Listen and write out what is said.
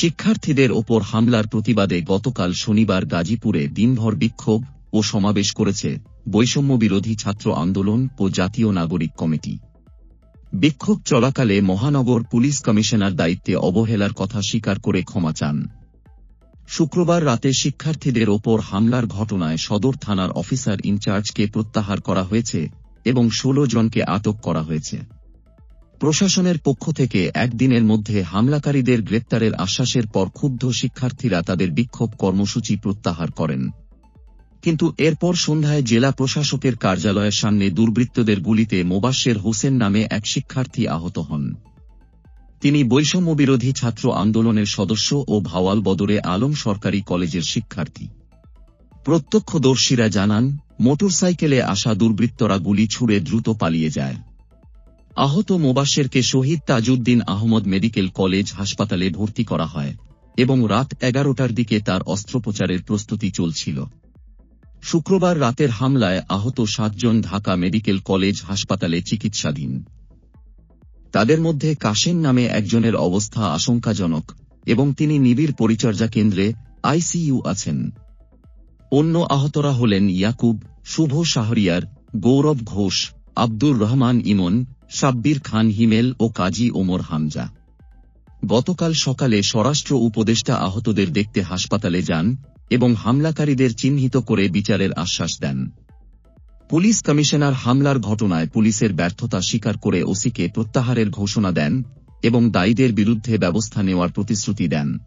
শিক্ষার্থীদের ওপর হামলার প্রতিবাদে গতকাল শনিবার গাজীপুরে দিনভর বিক্ষোভ ও সমাবেশ করেছে বৈষম্য বিরোধী ছাত্র আন্দোলন ও জাতীয় নাগরিক কমিটি। বিক্ষোভ চলাকালে মহানগর পুলিশ কমিশনার দায়িত্বে অবহেলার কথা স্বীকার করে ক্ষমা চান। শুক্রবার রাতে শিক্ষার্থীদের ওপর হামলার ঘটনায় সদর থানার অফিসার ইনচার্জকে প্রত্যাহার করা হয়েছে এবং ষোলো জনকে আটক করা হয়েছে। প্রশাসনের পক্ষ থেকে একদিনের মধ্যে হামলাকারীদের গ্রেপ্তারের আশ্বাসের পর ক্ষুব্ধ শিক্ষার্থীরা তাদের বিক্ষোভ কর্মসূচি প্রত্যাহার করেন। কিন্তু এরপর সন্ধ্যায় জেলা প্রশাসকের কার্যালয়ের সামনে দুর্বৃত্তদের গুলিতে মোবাশ্বের হোসেন নামে এক শিক্ষার্থী আহত হন। তিনি বৈষম্যবিরোধী ছাত্র আন্দোলনের সদস্য ও ভাওয়াল বদরে আলম সরকারি কলেজের শিক্ষার্থী। প্রত্যক্ষদর্শীরা জানান, মোটরসাইকেলে আসা দুর্বৃত্তরা গুলি ছুড়ে দ্রুত পালিয়ে যায়। আহত মোবাশ্বেরকে শহীদ তাজউদ্দিন আহমদ মেডিকেল কলেজ হাসপাতালে ভর্তি করা হয় এবং রাত এগারোটার দিকে তার অস্ত্রোপচারের প্রস্তুতি চলছিল। শুক্রবার রাতের হামলায় আহত সাতজন ঢাকা মেডিকেল কলেজ হাসপাতালে চিকিৎসাধীন। তাদের মধ্যে কাশেম নামে একজনের অবস্থা আশঙ্কাজনক এবং তিনি নিবিড় পরিচর্যা কেন্দ্রে আইসিইউ আছেন। অন্য আহতরা হলেন ইয়াকুব, শুভ শাহরিয়ার, গৌরব ঘোষ, আব্দুর রহমান ইমন সাব্বির খান হিমেল ও কাজী ওমর হামজা। গতকাল সকালে স্বরাষ্ট্র উপদেষ্টা আহতদের দেখতে হাসপাতালে যান এবং হামলাকারীদের চিহ্নিত করে বিচারের আশ্বাস দেন। পুলিশ কমিশনার হামলার ঘটনায় পুলিশের ব্যর্থতা স্বীকার করে ওসিকে প্রত্যাহারের ঘোষণা দেন এবং দায়ীদের বিরুদ্ধে ব্যবস্থা নেওয়ার প্রতিশ্রুতি দেন।